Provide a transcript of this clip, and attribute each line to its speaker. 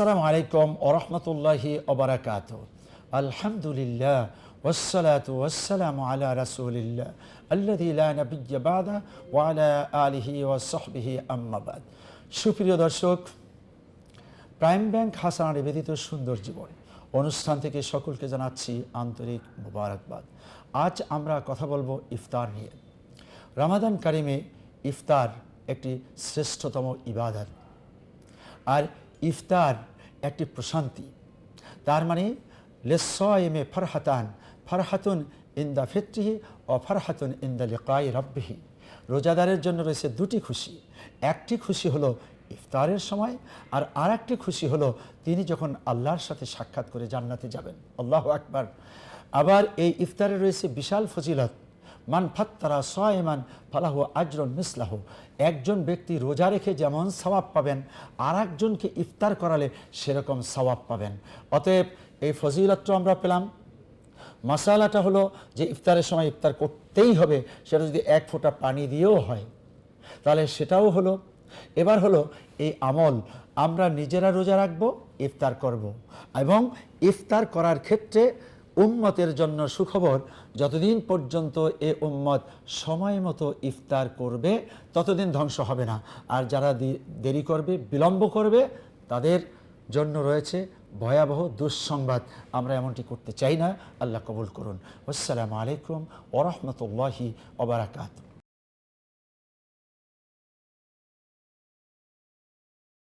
Speaker 1: আসসালামু আলাইকুম ওরহমতুল্লাহি ওবরাকাত আলহামদুলিল্লাহ والصلاة والسلام على رسول الله الذي لا نبي بعده وعلى آله وصحبه أما بعد সুপ্রিয় দর্শক প্রাইম ব্যাংক হাসানা নিবেদিত সুন্দর জীবন অনুষ্ঠান থেকে সকলকে জানাচ্ছি আন্তরিক মুবারকবাদ আজ আমরা কথা বলবো ইফতার নিয়ে রামাদান কারিমে ইফতার একটি শ্রেষ্ঠতম ইবাদত আর ইফতার একটি প্রশান্তি। তার মানে লেসএমে ফরহাতান, ফরহাতুন ইন্দা ফিত্রিহি ও ফরহাতুন ইন্দা লিকাই রব্বিহি। রোজাদারের জন্য রয়েছে দুটি খুশি। একটি খুশি হলো ইফতারের সময় আর আর একটি খুশি হলো তিনি যখন আল্লাহর সাথে সাক্ষাৎ করে জান্নাতে যাবেন। আল্লাহ আকবার। আবার এই ইফতারে রয়েছে বিশাল ফজিলত। মান ফাত্তারা সয়মান ফালাহু আজরন মিসলাহু। একজন ব্যক্তি রোজা রেখে যেমন সওয়াব পাবেন আর একজনকে ইফতার করালে সেরকম সওয়াব পাবেন। অতএব এই ফজিলতটা আমরা পেলাম। মশালাটা হলো যে ইফতারের সময় ইফতার করতেই হবে, সেটা যদি এক ফোঁটা পানি দিয়েও হয়। তাহলে সেটাও হলো। এবার হলো এই আমল, আমরা নিজেরা রোজা রাখব, ইফতার করব। এবং ইফতার করার ক্ষেত্রে উম্মতের জন্য সুখবর, যতদিন পর্যন্ত এ উম্মত সময় মতো ইফতার করবে, ততদিন ধ্বংস হবে না। আর যারা দেরি করবে, বিলম্ব করবে, তাদের জন্য রয়েছে ভয়াবহ দুঃসংবাদ। আমরা এমনটি করতে চাই না। আল্লাহ কবুল করুন। আসসালামু আলাইকুম ওরহমতুল্লাহি ওবরাকাতু